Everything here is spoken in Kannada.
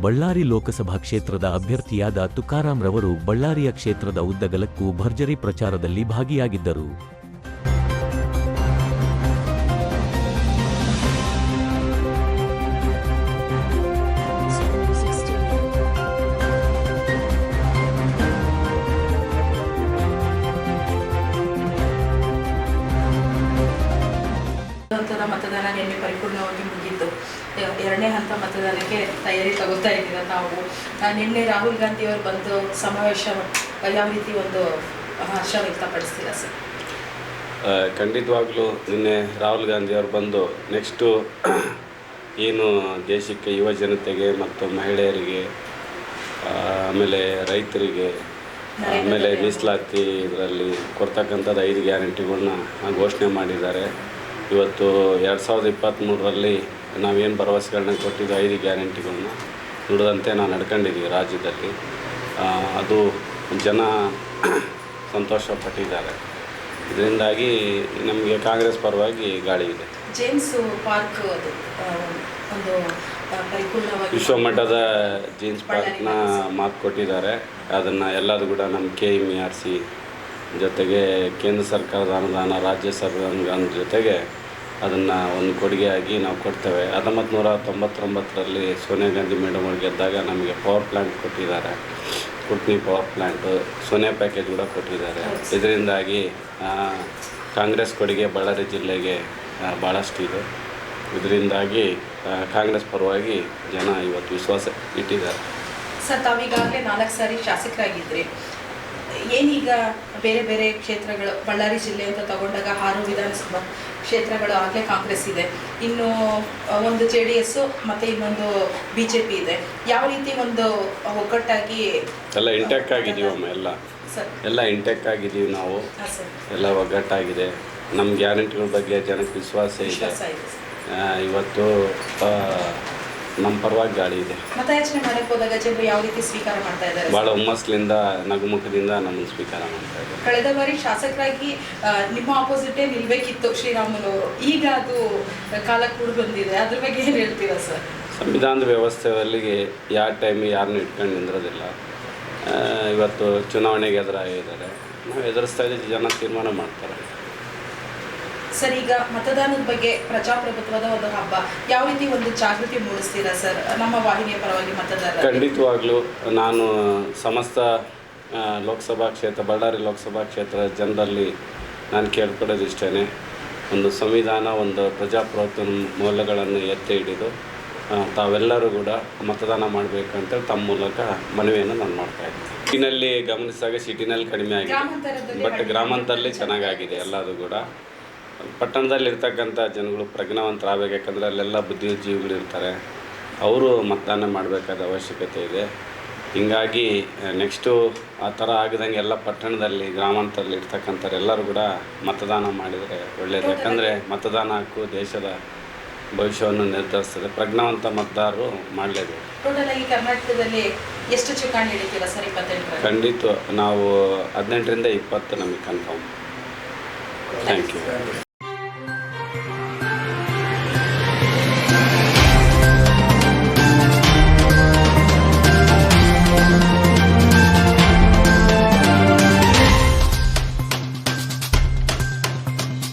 ಬಳ್ಳಾರಿ ಲೋಕಸಭಾ ಕ್ಷೇತ್ರದ ಅಭ್ಯರ್ಥಿಯಾದ ತುಕಾರಾಂ ರವರು ಬಳ್ಳಾರಿಯ ಕ್ಷೇತ್ರದ ಉದ್ದಗಲಕ್ಕೂ ಭರ್ಜರಿ ಪ್ರಚಾರದಲ್ಲಿ ಭಾಗಿಯಾಗಿದ್ದರು. ಮತದಾನ ನಿನ್ನೆ ಪರಿಪೂರ್ಣವಾಗಿ ಎ- ಎರಡನೇ ಹಂತ ಮತದಾನಕ್ಕೆ ತಯಾರಿ ತಗೋತಾ ಇದ್ದೀರಾ ತಾವು ನಿನ್ನೆ ರಾಹುಲ್ ಗಾಂಧಿ ಅವರು ಬಂದು ಸಮಾವೇಶ ಯಾವ ರೀತಿ ಒಂದು ಹರ್ಷ ವ್ಯಕ್ತಪಡಿಸ್ತೀರಾ ಸರ್? ಖಂಡಿತವಾಗ್ಲೂ ನಿನ್ನೆ ರಾಹುಲ್ ಗಾಂಧಿ ಅವರು ಬಂದು ನೆಕ್ಸ್ಟು ಏನು ದೇಶಕ್ಕೆ ಯುವ ಜನತೆಗೆ ಮತ್ತು ಮಹಿಳೆಯರಿಗೆ ಆಮೇಲೆ ರೈತರಿಗೆ ಆಮೇಲೆ ಮೀಸಲಾತಿ ಇದರಲ್ಲಿ ಕೊಡ್ತಕ್ಕಂಥದ್ದು ಐದು ಗ್ಯಾರಂಟಿಗಳನ್ನ ಘೋಷಣೆ ಮಾಡಿದ್ದಾರೆ. ಇವತ್ತು ಎರಡು ಸಾವಿರದ ಇಪ್ಪತ್ತ್ಮೂರರಲ್ಲಿ ನಾವೇನು ಭರವಸೆಗಳನ್ನ ಕೊಟ್ಟಿದ್ದು ಐದು ಗ್ಯಾರಂಟಿಗಳನ್ನ ನುಡಿದಂತೆ ನಾವು ನಡ್ಕೊಂಡಿದ್ದೀವಿ ರಾಜ್ಯದಲ್ಲಿ. ಅದು ಜನ ಸಂತೋಷ ಪಟ್ಟಿದ್ದಾರೆ ಇದರಿಂದಾಗಿ ನಮಗೆ ಕಾಂಗ್ರೆಸ್ ಪರವಾಗಿ ಗಾಳಿ ಇದೆ. ಜೇಮ್ಸ್ ಪಾರ್ಕ್ ಒಂದು ವಿಶ್ವಮಟ್ಟದ ಜೀನ್ಸ್ ಪಾರ್ಕ್ನ ಮಾತು ಕೊಟ್ಟಿದ್ದಾರೆ. ಅದನ್ನು ಎಲ್ಲದು ಕೂಡ ನಮ್ಮ ಕೆ ಎಂ ಆರ್ ಸಿ ಜೊತೆಗೆ ಕೇಂದ್ರ ಸರ್ಕಾರದ ಅನುದಾನ ರಾಜ್ಯ ಸರ್ಕಾರದ ಅನುದಾನ ಜೊತೆಗೆ ಅದನ್ನು ಒಂದು ಕೊಡುಗೆಯಾಗಿ ನಾವು ಕೊಡ್ತೇವೆ. ಹತ್ತೊಂಬತ್ತು ನೂರ ತೊಂಬತ್ತೊಂಬತ್ತರಲ್ಲಿ ಸೋನಿಯಾ ಗಾಂಧಿ ಮೇಡಮ್ ಅವ್ರು ಗೆದ್ದಾಗ ನಮಗೆ ಪವರ್ ಪ್ಲ್ಯಾಂಟ್ ಕೊಟ್ಟಿದ್ದಾರೆ. ಕುಟ್ನಿ ಪವರ್ ಪ್ಲ್ಯಾಂಟು ಸೋನಿಯಾ ಪ್ಯಾಕೇಜ್ ಕೂಡ ಕೊಟ್ಟಿದ್ದಾರೆ. ಇದರಿಂದಾಗಿ ಕಾಂಗ್ರೆಸ್ ಕೊಡುಗೆ ಬಳ್ಳಾರಿ ಜಿಲ್ಲೆಗೆ ಭಾಳಷ್ಟು ಇದೆ. ಇದರಿಂದಾಗಿ ಕಾಂಗ್ರೆಸ್ ಪರವಾಗಿ ಜನ ಇವತ್ತು ವಿಶ್ವಾಸ ಇಟ್ಟಿದ್ದಾರೆ. ಸರ್ ತಾವೀಗಾಗಲೇ ನಾಲ್ಕು ಸಾರಿ ಶಾಸಕರಾಗಿದ್ರಿ. ಏನೀಗ ಬೇರೆ ಬೇರೆ ಕ್ಷೇತ್ರಗಳು ಬಳ್ಳಾರಿ ಜಿಲ್ಲೆ ಅಂತ ತಗೊಂಡಾಗ ಆರು ವಿಧಾನಸಭಾ ಕ್ಷೇತ್ರಗಳು ಆಗಲೇ ಕಾಂಗ್ರೆಸ್ ಇದೆ. ಇನ್ನು ಒಂದು ಜೆ ಡಿ ಎಸ್ಸು ಮತ್ತು ಇನ್ನೊಂದು ಬಿ ಜೆ ಪಿ ಇದೆ. ಯಾವ ರೀತಿ ಒಂದು ಒಗ್ಗಟ್ಟಾಗಿ ಎಲ್ಲ ಇಂಟೆಕ್ ಆಗಿದ್ದೀವಿ ಅಮ್ಮ ಎಲ್ಲ. ಸರ್. ಎಲ್ಲ ಇಂಟೆಕ್ ಆಗಿದ್ದೀವಿ ನಾವು. ಸರ್. ಎಲ್ಲ ಒಗ್ಗಟ್ಟಾಗಿದೆ. ನಮ್ಮ ಗ್ಯಾರಂಟಿಗಳ ಬಗ್ಗೆ ಜನಕ್ಕೆ ವಿಶ್ವಾಸ ಇದೆ. ಇವತ್ತು ನಮ್ಮ ಪರವಾಗಿ ಗಾಳಿ ಇದೆ. ಮತಯಾಚನೆ ಮಾಡಕ್ಕೆ ಹೋದಾಗ ಜನರು ಯಾವ ರೀತಿ ಸ್ವೀಕಾರ ಮಾಡ್ತಾ ಇದ್ದಾರೆ? ಭಾಳ ಹುಮ್ಮಸ್ಲಿಂದ ನಗುಮುಖದಿಂದ ನಮ್ಮನ್ನು ಸ್ವೀಕಾರ ಮಾಡ್ತಾ ಇದ್ದಾರೆ. ಕಳೆದ ಬಾರಿ ಶಾಸಕರಾಗಿ ನಿಮ್ಮ ಆಪೋಸಿಟೇ ನಿಲ್ಬೇಕಿತ್ತು ಶ್ರೀರಾಮುಲು. ಅವರು ಈಗ ಅದು ಕಾಲ ಕೂಡ ಬಂದಿದೆ. ಅದ್ರ ಬಗ್ಗೆ ಏನು ಹೇಳ್ತೀರಾ ಸರ್ ಸಂವಿಧಾನದ ವ್ಯವಸ್ಥೆಯಲ್ಲಿ ಯಾವ ಟೈಮಿಗೆ ಯಾರನ್ನೂ ಇಟ್ಕೊಂಡು ನಿಂದಿರೋದಿಲ್ಲ. ಇವತ್ತು ಚುನಾವಣೆಗೆ ಎದುರಾಗಿದ್ದಾರೆ. ನಾವು ಎದುರಿಸ್ತಾ ಇದ್ದೀವಿ ಜನ ತೀರ್ಮಾನ ಮಾಡ್ತಾರೆ. ಸರ್ ಈಗ ಮತದಾನದ ಬಗ್ಗೆ ಪ್ರಜಾಪ್ರಭುತ್ವದ ಒಂದು ಹಬ್ಬ ಯಾವ ರೀತಿ ಒಂದು ಜಾಗೃತಿ ಮೂಡಿಸ್ತೀರಾ ಸರ್? ನಮ್ಮ ವಾಹಿನಿಯ ಪರವಾಗಿ ಮತದಾರ ಖಂಡಿತವಾಗ್ಲೂ ನಾನು ಸಮಸ್ತ ಲೋಕಸಭಾ ಕ್ಷೇತ್ರ ಬಳ್ಳಾರಿ ಲೋಕಸಭಾ ಕ್ಷೇತ್ರ ಜನರಲ್ಲಿ ನಾನು ಕೇಳ್ಕೊಡೋದು ಇಷ್ಟೇ ಒಂದು ಸಂವಿಧಾನ ಒಂದು ಪ್ರಜಾಪ್ರಭುತ್ವ ಮೌಲ್ಯಗಳನ್ನು ಎತ್ತಿ ಹಿಡಿದು ತಾವೆಲ್ಲರೂ ಕೂಡ ಮತದಾನ ಮಾಡಬೇಕಂತೇಳಿ ತಮ್ಮ ಮೂಲಕ ಮನವಿಯನ್ನು ನಾನು ಮಾಡ್ತಾ ಇದ್ದೀನಿ. ಸಿಟಿನಲ್ಲಿ ಗಮನಿಸಿದಾಗ ಸಿಟಿನಲ್ಲಿ ಕಡಿಮೆ ಆಗಿದೆ. ಬಟ್ ಗ್ರಾಮಾಂತರದಲ್ಲಿ ಚೆನ್ನಾಗಾಗಿದೆ ಎಲ್ಲದು ಕೂಡ. ಪಟ್ಟಣದಲ್ಲಿ ಇರ್ತಕ್ಕಂಥ ಜನಗಳು ಪ್ರಜ್ಞಾವಂತರಾಗಬೇಕು ಯಾಕಂದರೆ ಅಲ್ಲೆಲ್ಲ ಬುದ್ಧಿಜೀವಿಗಳಿರ್ತಾರೆ. ಅವರು ಮತದಾನ ಮಾಡಬೇಕಾದ ಅವಶ್ಯಕತೆ ಇದೆ. ಹೀಗಾಗಿ ನೆಕ್ಸ್ಟು ಆ ಥರ ಆಗದಂಗೆ ಎಲ್ಲ ಪಟ್ಟಣದಲ್ಲಿ ಗ್ರಾಮಾಂತರದಲ್ಲಿ ಇರ್ತಕ್ಕಂಥವ್ರೆಲ್ಲರೂ ಕೂಡ ಮತದಾನ ಮಾಡಿದರೆ ಒಳ್ಳೆಯದು ಯಾಕಂದರೆ ಮತದಾನ ಹಾಕು ದೇಶದ ಭವಿಷ್ಯವನ್ನು ನಿರ್ಧರಿಸ್ತದೆ. ಪ್ರಜ್ಞಾವಂತ ಮತದಾರರು ಮಾಡಲೇಬೇಕು. ಕರ್ನಾಟಕದಲ್ಲಿ ಎಷ್ಟು ಚುಕ್ಕಾಣಿ ಹಿಡಿತೀರಾ ಸರ್ ಇಪ್ಪತ್ತೆಂಟರಲ್ಲಿ ಖಂಡಿತ ನಾವು ಹದಿನೆಂಟರಿಂದ ಇಪ್ಪತ್ತು ನಮಗೆ ಕನ್ಫರ್ಮ್. Thank you